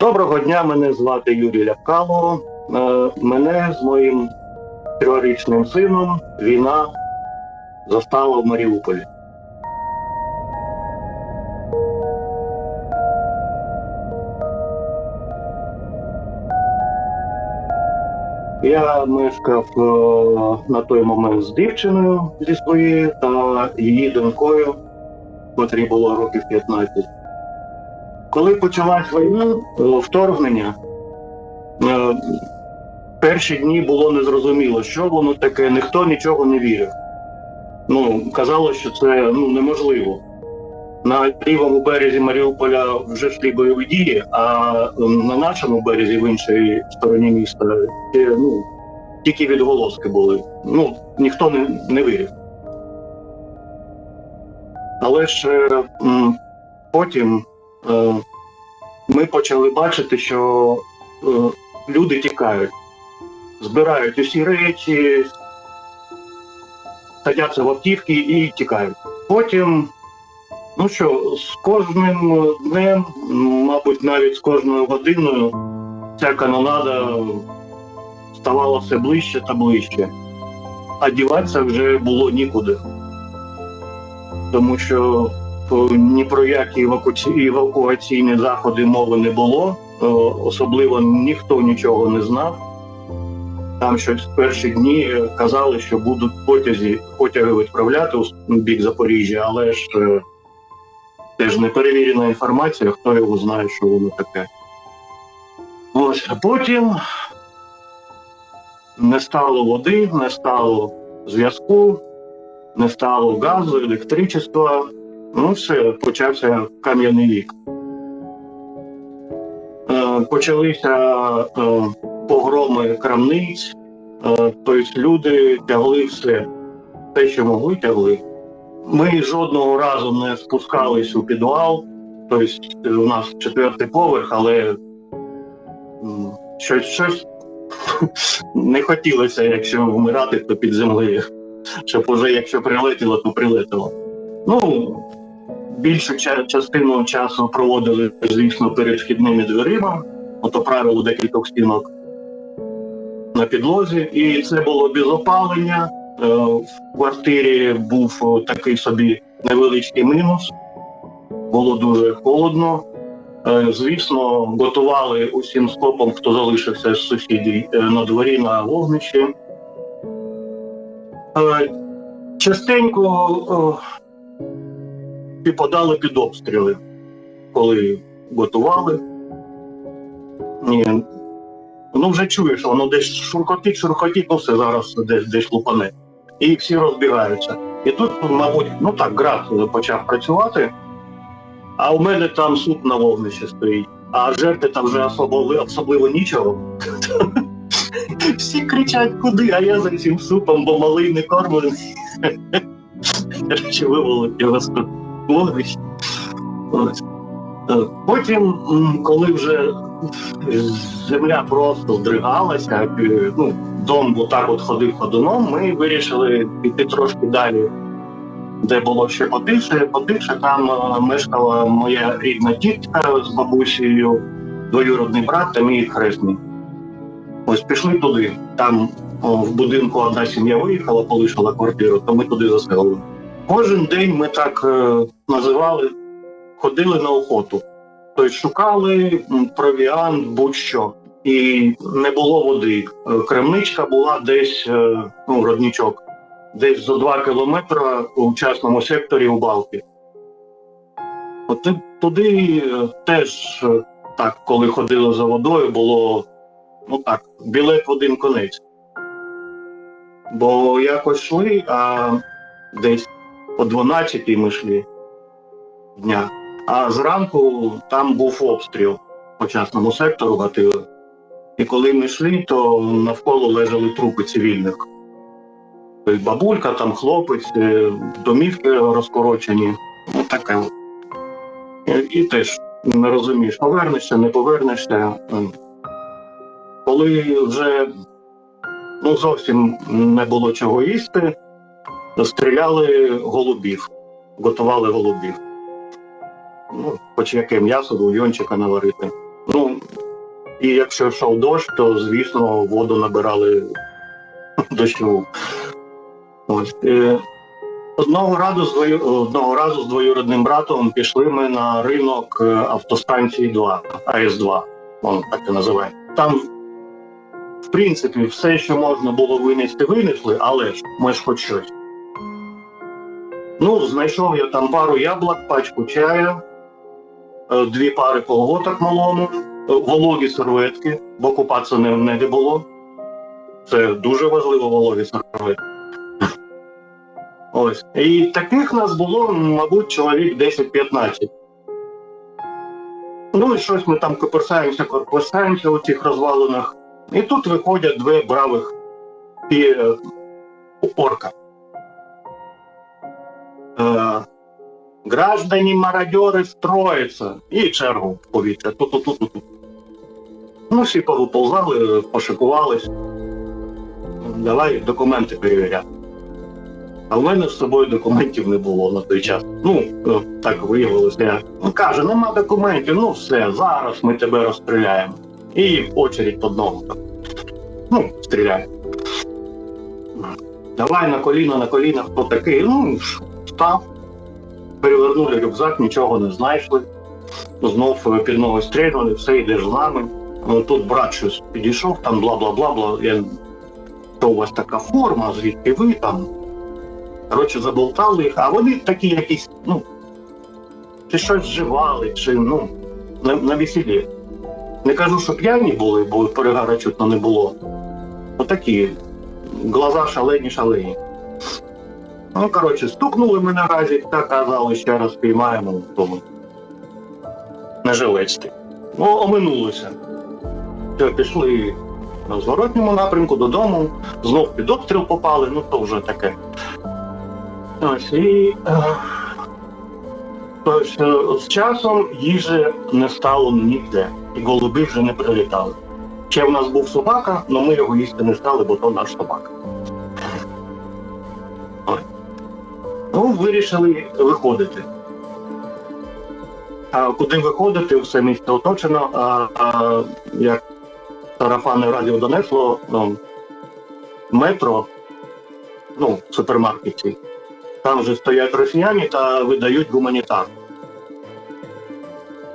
Доброго дня, мене звати Юрій Ляпкало. Е, Мене з моїм трьохрічним сином війна застала в Маріуполі. Я мешкав е, на той момент з дівчиною зі своєю та її донькою, котрій було років 15. Коли почалась війна, е, вторгнення, е, перші дні було незрозуміло, що воно таке, ніхто нічого не вірив. Ну, казалось, що це ну, неможливо. На лівому березі Маріуполя вже йшли бойові дії, а на нашому березі, в іншій стороні міста, ще, ну, тільки відголоски були. Ну, ніхто не, не вірив. Але ж е, потім е, ми почали бачити, що е, люди тікають, збирають усі речі, садяться в автівки і тікають. Потім, ну що, з кожним днем, мабуть, навіть з кожною годиною, ця канонада ставала все ближче та ближче. А діватися вже було нікуди. Тому що е, ні про які евакуаційні заходи мови не було. Е, Особливо ніхто нічого не знав. Там щось в перші дні е, казали, що будуть потязі, потяги відправляти у бік Запоріжжя, але ж е, теж неперевірена інформація, хто його знає, що воно таке. Ось, а потім не стало води, не стало зв'язку, не стало газу, електричества. Ну, все, почався кам'яний вік. Е, почалися е, погроми крамниць, е, тобто люди тягли все, те, що могли, тягли. Ми жодного разу не спускались у підвал, тобто у нас четвертий поверх, але щось, щось не хотілося, якщо вмирати, то під землею. Щоб уже якщо прилетіло, то прилетіло. Ну, більшу частину часу проводили, звісно, перед вхідними дверима, ото правило декількох стінок на підлозі. І це було без опалення. Е, В квартирі був такий собі невеличкий мінус. Було дуже холодно. Е, Звісно, готували усім скопом, хто залишився з сусідів е, на дворі на вогнищі. Е, Частенько е, підпадали під обстріли, коли готували. Ні. Ну, вже чуєш, воно десь шурхотить, шурхотить, ну все зараз десь десь лупане. І всі розбігаються. І тут, мабуть, ну так, град почав працювати, а у мене там суп на вогнищі стоїть. А жерти там вже особливо, особливо нічого. Всі кричать куди, а я за цим супом, бо малий не кормлений. Коротше, вивели його з вогнища. Е, Потім, коли вже земля просто здригалася, е, ну, дом отак от ходив ходуном, ми вирішили піти трошки далі, де було ще потише. Потише там е, мешкала моя рідна тітка з бабусею, двоюродний брат та мій хресний. Ось пішли туди. Там в будинку одна сім'я виїхала, полишила квартиру, то ми туди заселили. Кожен день ми так е, називали, ходили на охоту. Тобто шукали провіант, будь-що. І не було води. Е, Кремничка була десь, е, ну, родничок, десь за два кілометри у частному секторі у Балки. От туди теж так, коли ходили за водою, було ну так, білет в один конець. Бо якось йшли, а десь о 12 ми йшли дня. А зранку там був обстріл по частному сектору гатили. І коли ми йшли, то навколо лежали трупи цивільних. Бабулька, там хлопець, е, домівки розкорочені. Ну таке. І, і теж не розумієш, повернешся, не повернешся. Коли вже ну, зовсім не було чого їсти, стріляли голубів, готували голубів. Ну, хоч яке м'ясо, бульйончика наварити. Ну, І якщо йшов дощ, то звісно воду набирали дощову. Ось. е, Одного разу з одного разу з двоюрідним братом пішли ми на ринок е, автостанції 2, АС-2, воно так і називає. Там, в принципі, все, що можна було винести, винесли, але ж ми ж хоч щось. Ну, знайшов я там пару яблук, пачку чаю, е, дві пари колготок малому, е, вологі серветки, бо купатися не, не було. Це дуже важливо вологі серветки. Ось. І таких нас було, мабуть, чоловік 10-15. Ну і щось ми там коперсаємося, коперсаємося у цих розвалинах. І тут виходять дві бравих і е, орка. Е, Граждані мародьори строїться. І чергу повітря. Ту-ту-ту-ту. Ну, всі повиползали, пошикувались. Давай документи перевіряти. А в мене з собою документів не було на той час. Ну, е, так виявилося. Ну, каже, нема документів, ну все, зараз ми тебе розстріляємо. І очередь одного. Ну, стріляє. Давай на коліна, на коліна, хто такий? Ну, став. Перевернули рюкзак, нічого не знайшли. Знов під ноги стрільнули, все йдеш з нами. Тут брат щось підійшов, там бла-бла-бла, бла. Я... То у вас така форма, звідки ви там? Коротше, заболтали їх, а вони такі якісь, ну, чи щось вживали, чи ну, на, на весіллі. Не кажу, що п'яні були, бо перегара чутно не було. Отакі, глаза шалені, шалені. Ну, коротше, стукнули ми на так казали, ще раз піймаємо в тому. На жилечці. Ну, оминулося. Все, пішли на зворотньому напрямку додому, знов під обстріл попали, ну то вже таке. Ось і е, е, з часом їжі не стало ніде, і голуби вже не прилітали. Ще в нас був собака, але ми його їсти не стали, бо то наш собака. Вирішили виходити. А куди виходити, все місто оточено, а, а як сарафанне радіо донесло, ну, метро, ну, в супермаркеті, там же стоять росіяни та видають гуманітар.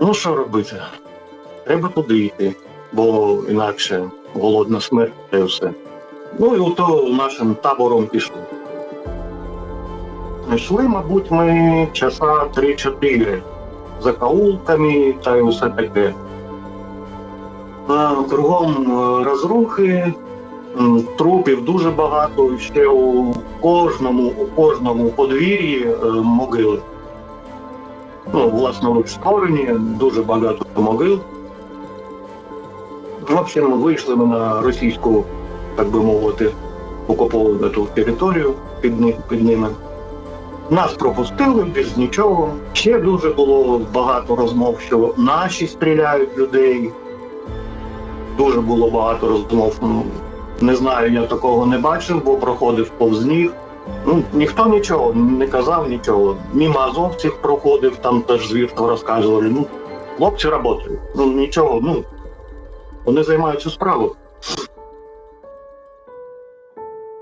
Ну, що робити? Треба туди йти, бо інакше голодна смерть й все. Ну і ото нашим табором пішли. Йшли, мабуть, ми часа 3-4 за каулками та й усе таке. Кругом е, розрухи, Трупів дуже багато, ще у кожному, у кожному подвір'ї е, могили. Ну, власноруч створені, дуже багато могил. В общем, вийшли ми на російську, так би мовити, окуповану ту територію під, під ними. Нас пропустили без нічого. Ще дуже було багато розмов, що наші стріляють людей. Дуже було багато розмов. ну, не знаю, я такого не бачив, бо проходив повз них. Ну, ніхто нічого не казав, нічого. Мімо азовців проходив, там теж звірство розказували. Ну, хлопці працюють. Ну, нічого, ну, вони займаються справою.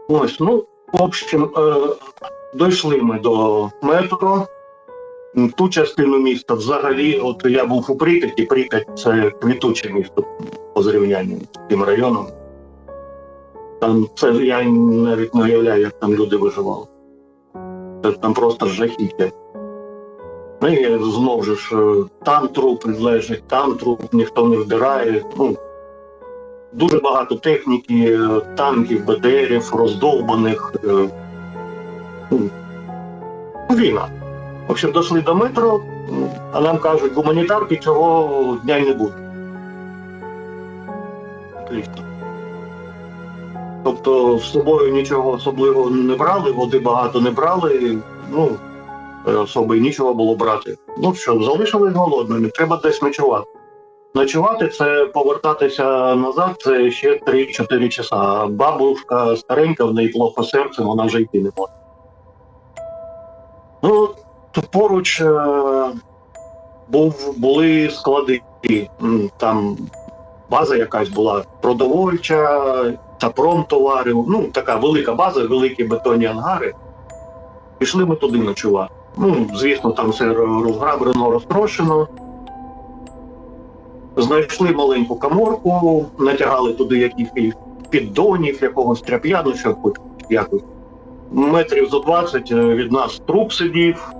Ось, ну, в общем, е, дійшли ми до метро. Ту частину міста взагалі, от я був у Прип'яті, Прип'ять це квітуче місто по зрівнянню з тим районом. Там це я навіть не уявляю, як там люди виживали. Це там просто жахіття. Ну і знову ж е, там труп лежить, там труп ніхто не вбирає. Ну, дуже багато техніки, е, танків, БТРів, роздовбаних. Війна. В общем, дійшли до метро, а нам кажуть, гуманітарки цього дня й не буде. Тобто з собою нічого особливого не брали, води багато не брали, ну, е, особо нічого було брати. Ну що, залишились голодними, треба десь ночувати. Ночувати це повертатися назад, це ще 3-4 часа. Бабушка старенька, в неї плохо серце, вона вже йти не може. Ну, поруч е, був, були склади. Там база якась була продовольча та промтовари. Ну, така велика база, великі бетонні ангари. Пішли ми туди ночувати. Ну, звісно, там все розграбрено, розтрошено. Знайшли маленьку каморку, натягали туди якихось піддонів, якогось тряп'я, ну що якось. Метрів за 20 від нас труп сидів.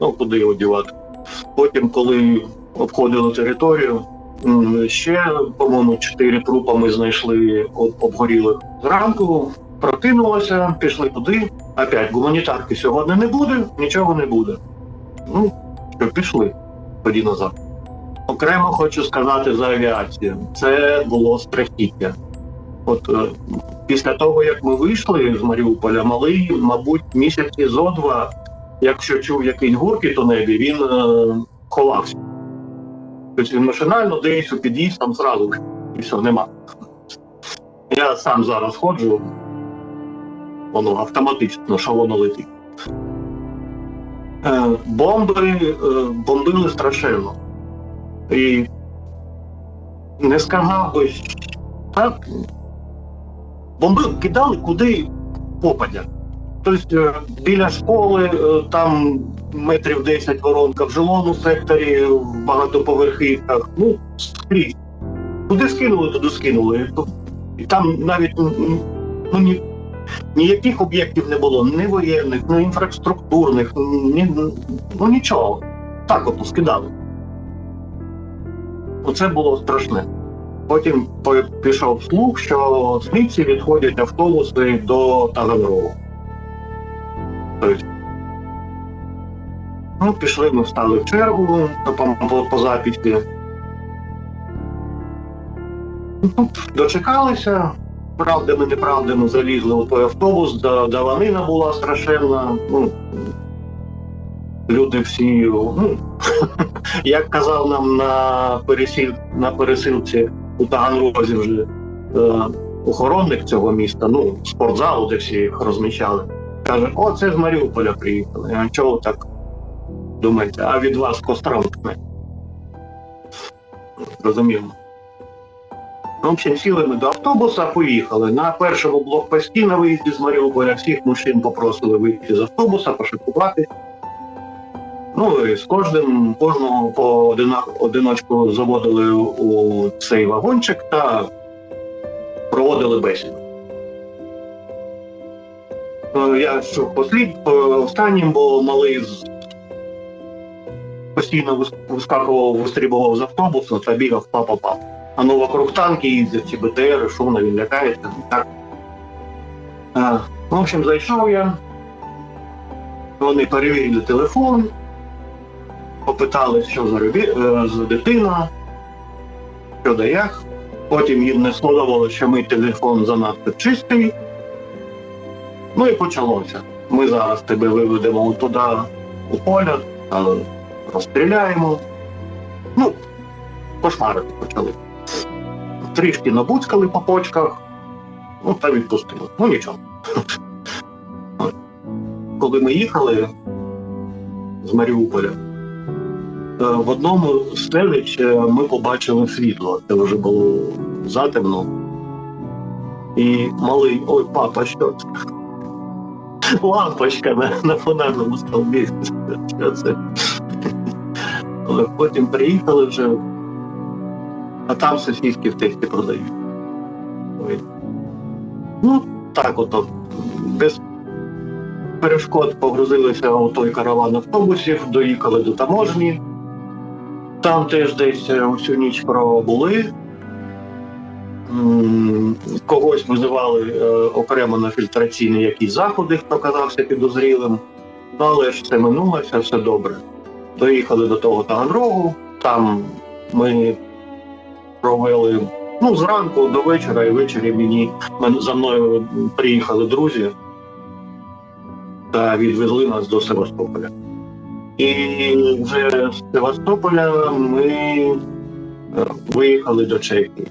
Ну, куди його дівати. Потім, коли обходили територію, ще, по-моєму, чотири трупа ми знайшли об- обгорілих. Зранку прокинулося, пішли туди. Опять гуманітарки сьогодні не буде, нічого не буде. Ну, що, пішли тоді назад. Окремо хочу сказати за авіацію. Це було страхіття. От е, після того, як ми вийшли з Маріуполя, малий, мабуть, місяці зо два, якщо чув якийсь гуркіт у небі, він е, ховався. Тобто він машинально десь у під'їзд там зразу і все, нема. Я сам зараз ходжу, воно автоматично, що воно летить. Е, бомби е, бомбили страшенно. І не сказав би, так, бомби кидали куди попадя. Тобто е, біля школи е, там метрів 10 воронка в жилому секторі, в багатоповерхівках, ну, скрізь. Куди скинули, туди скинули. І там навіть ну, ні, ніяких об'єктів не було, ні воєнних, ні інфраструктурних, ні, ну нічого. Так от скидали. Оце було страшне. Потім пішов слух, що звідси відходять автобуси до Таганрогу. Тобто, ну, пішли, ми встали в чергу по, по, записі. Ну, Дочекалися, правдами, неправдами залізли у той автобус, да, даванина була страшенна. Ну, люди всі, ну, як казав нам на, пересіл, на пересилці у Таганрозі вже е, охоронник цього міста, ну, спортзалу, де всі їх розміщали, каже: о, це з Маріуполя приїхали. А чого так думаєте? А від вас костранкне. Розуміємо. Ну, в общем, сіли ми до автобуса, поїхали. На першому блокпості на виїзді з Маріуполя всіх мужчин попросили вийти з автобуса, пошикувати. Ну і з кожним кожного по одиночку заводили у цей вагончик та проводили бесіду. Ну, Я що послід е, останнім, бо малий постійно вискакував, вистрібував з автобуса та бігав папа-пап. А ну вокруг танки їздять, ці БТР, шумно, він лякається. Так. А, ну, в общем, зайшов я. Вони перевірили телефон, попитали, що за, робі... е, за дитина, що да як. Потім їм не сподобалося, що мій телефон занадто чистий. Ну і почалося. Ми зараз тебе виведемо туди у поля, та розстріляємо. Ну, кошмарити почали. Трішки набуцькали по почках, ну та відпустили. Ну нічого. Коли ми їхали з Маріуполя, е, в одному з селищ е, ми побачили світло. Це вже було затемно. І малий, ой, папа, що це? Лампочка на, на фонарному столбі. Що це? Але потім приїхали вже, а там сосиски в тесті продають. Ой. Ну, так ото. Без перешкод погрузилися у той караван автобусів, доїхали до таможні. Там теж десь е, всю ніч пробули. Когось визивали е, окремо на фільтраційні якісь заходи, хто казався підозрілим. Ну, але ж це минулося, все добре. Доїхали до того Таганрогу, там ми провели ну, зранку до вечора, і ввечері мені за мною приїхали друзі та відвезли нас до Севастополя. І вже з Севастополя ми е, виїхали до Чехії.